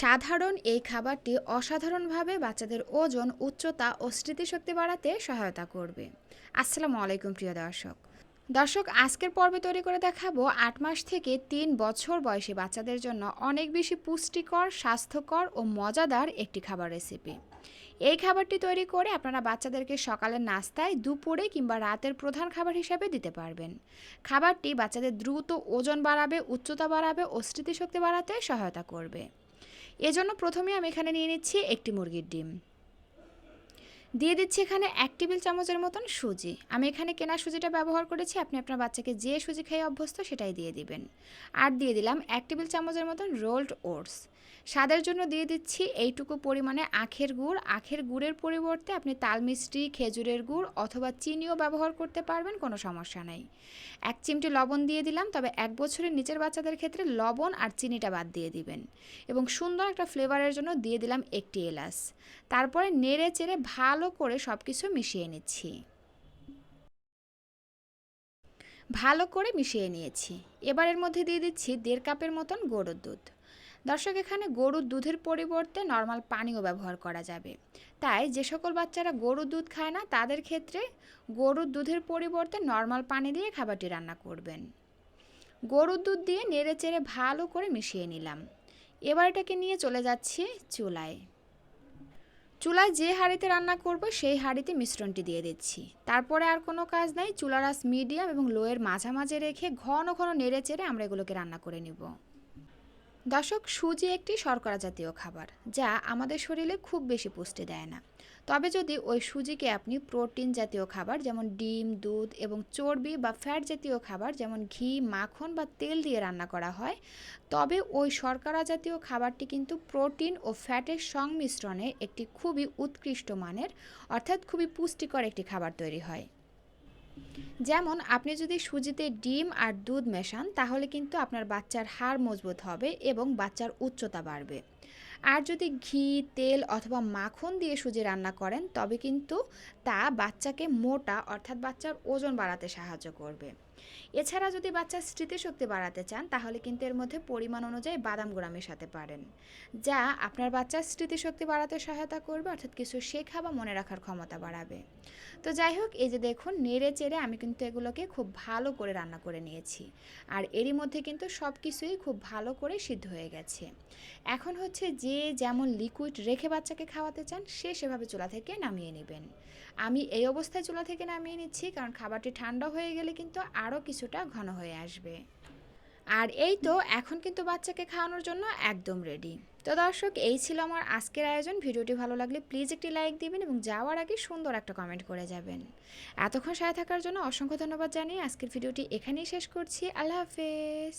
সাধারণ এই খাবারটি অসাধারণভাবে বাচ্চাদের ওজন, উচ্চতা ও স্মৃতিশক্তি বাড়াতে সহায়তা করবে। আসসালামু আলাইকুম, প্রিয় দর্শক। দর্শক, আজকের পর্বে তৈরি করে দেখাবো আট মাস থেকে তিন বছর বয়সী বাচ্চাদের জন্য অনেক বেশি পুষ্টিকর, স্বাস্থ্যকর ও মজাদার একটি খাবার রেসিপি। এই খাবারটি তৈরি করে আপনারা বাচ্চাদেরকে সকালের নাস্তায়, দুপুরে কিংবা রাতের প্রধান খাবার হিসাবে দিতে পারবেন। খাবারটি বাচ্চাদের দ্রুত ওজন বাড়াবে, উচ্চতা বাড়াবে ও স্মৃতিশক্তি বাড়াতে সহায়তা করবে। এজন্য প্রথমে আমি এখানে নিয়ে নিচ্ছি একটি মুরগির ডিম। দিয়ে দিচ্ছি এখানে এক টেবিল চামচের মতন সুজি। আমি এখানে কেনা সুজিটা ব্যবহার করেছি, আপনি আপনার বাচ্চাকে যে সুজি খেয়ে অভ্যস্ত সেটাই দিয়ে দিবেন। আর দিয়ে দিলাম এক টেবিল চামচের মতন রোল্ড ওটস। স্বাদের জন্য দিয়ে দিচ্ছি এইটুকু পরিমাণে আখের গুড়। আখের গুড়ের পরিবর্তে আপনি তাল মিষ্টি, খেজুরের গুড় অথবা চিনিও ব্যবহার করতে পারবেন, কোনো সমস্যা নেই। এক চিমটি লবণ দিয়ে দিলাম, তবে এক বছরের নিচের বাচ্চাদের ক্ষেত্রে লবণ আর চিনিটা বাদ দিয়ে দিবেন। এবং সুন্দর একটা ফ্লেভারের জন্য দিয়ে দিলাম একটি এলাচ। তারপরে নেড়ে চেড়ে ভালো করে সব কিছু মিশিয়ে নিচ্ছি। ভালো করে মিশিয়ে নিয়েছি। এবার এর মধ্যে দিয়ে দিচ্ছি দেড় কাপের মতন গরুর দুধ। দর্শক, এখানে গরুর দুধের পরিবর্তে নর্মাল পানিও ব্যবহার করা যাবে। তাই যে সকল বাচ্চারা গরুর দুধ খায় না, তাদের ক্ষেত্রে গরুর দুধের পরিবর্তে নর্মাল পানি দিয়ে খাবারটি রান্না করবেন। গরুর দুধ দিয়ে নেড়ে চেড়ে ভালো করে মিশিয়ে নিলাম। এবার এটাকে নিয়ে চলে যাচ্ছি চুলায়। চুলায় যে হাঁড়িতে রান্না করব, সেই হাঁড়িতে মিশ্রণটি দিয়ে দিচ্ছি। তারপরে আর কোনো কাজ নাই, চুলার আস মিডিয়াম এবং লোয়ের মাঝামাঝি রেখে ঘন ঘন নেড়ে চেড়ে আমরা এগুলোকে রান্না করে নিব। দর্শক, সুজি একটি শর্করা জাতীয় খাবার, যা আমাদের শরীরে খুব বেশি পুষ্টি দেয় না। তবে যদি ওই সুজিকে আপনি প্রোটিন জাতীয় খাবার যেমন ডিম, দুধ এবং চর্বি বা ফ্যাট জাতীয় খাবার যেমন ঘি, মাখন বা তেল দিয়ে রান্না করা হয়, তবে ওই শর্করা জাতীয় খাবারটি কিন্তু প্রোটিন ও ফ্যাটের সংমিশ্রণে একটি খুবই উৎকৃষ্ট মানের, অর্থাৎ খুবই পুষ্টিকর একটি খাবার তৈরি হয়। যেমন, আপনি যদি সুজিতে ডিম আর দুধ মেশান, তাহলে কিন্তু আপনার বাচ্চার হাড় মজবুত হবে এবং বাচ্চার উচ্চতা বাড়বে। আর যদি ঘি, তেল অথবা মাখন দিয়ে সুজি রান্না করেন, তবে কিন্তু তা বাচ্চাকে মোটা, অর্থাৎ বাচ্চার ওজন বাড়াতে সাহায্য করবে। এছাড়া যদি বাচ্চার স্মৃতিশক্তি বাড়াতে চান, তাহলে কিন্তু এর মধ্যে পরিমাণ অনুযায়ী বাদাম গুঁড়া মেশাতে পারেন, যা আপনার বাচ্চার স্মৃতিশক্তি বাড়াতে সহায়তা করবে, অর্থাৎ কিছু শেখা বা মনে রাখার ক্ষমতা বাড়াবে। তো যাই হোক, এই যে দেখুন, নেড়ে চেড়ে আমি কিন্তু এগুলোকে খুব ভালো করে রান্না করে নিয়েছি। আর এরই মধ্যে কিন্তু সব কিছুই খুব ভালো করে সিদ্ধ হয়ে গেছে। এখন হচ্ছে যে যেমন লিকুইড রেখে বাচ্চাকে খাওয়াতে চান, সে সেভাবে চুলা থেকে নামিয়ে নেবেন। আমি এই অবস্থায় চুলা থেকে নামিয়ে নিচ্ছি, কারণ খাবারটি ঠান্ডা হয়ে গেলে কিন্তু আরও কিছুটা ঘন হয়ে আসবে। আর এই তো এখন কিন্তু বাচ্চাকে খাওয়ানোর জন্য একদম রেডি তো দর্শক, এই ছিল আমার আজকের আয়োজন। ভিডিওটি ভালো লাগলে প্লিজ একটি লাইক দিবেন এবং যাওয়ার আগে সুন্দর একটা কমেন্ট করে যাবেন। এতক্ষণ সাথে থাকার জন্য অসংখ্য ধন্যবাদ জানিয়ে আজকের ভিডিওটি এখানেই শেষ করছি। আল্লাহ হাফেজ।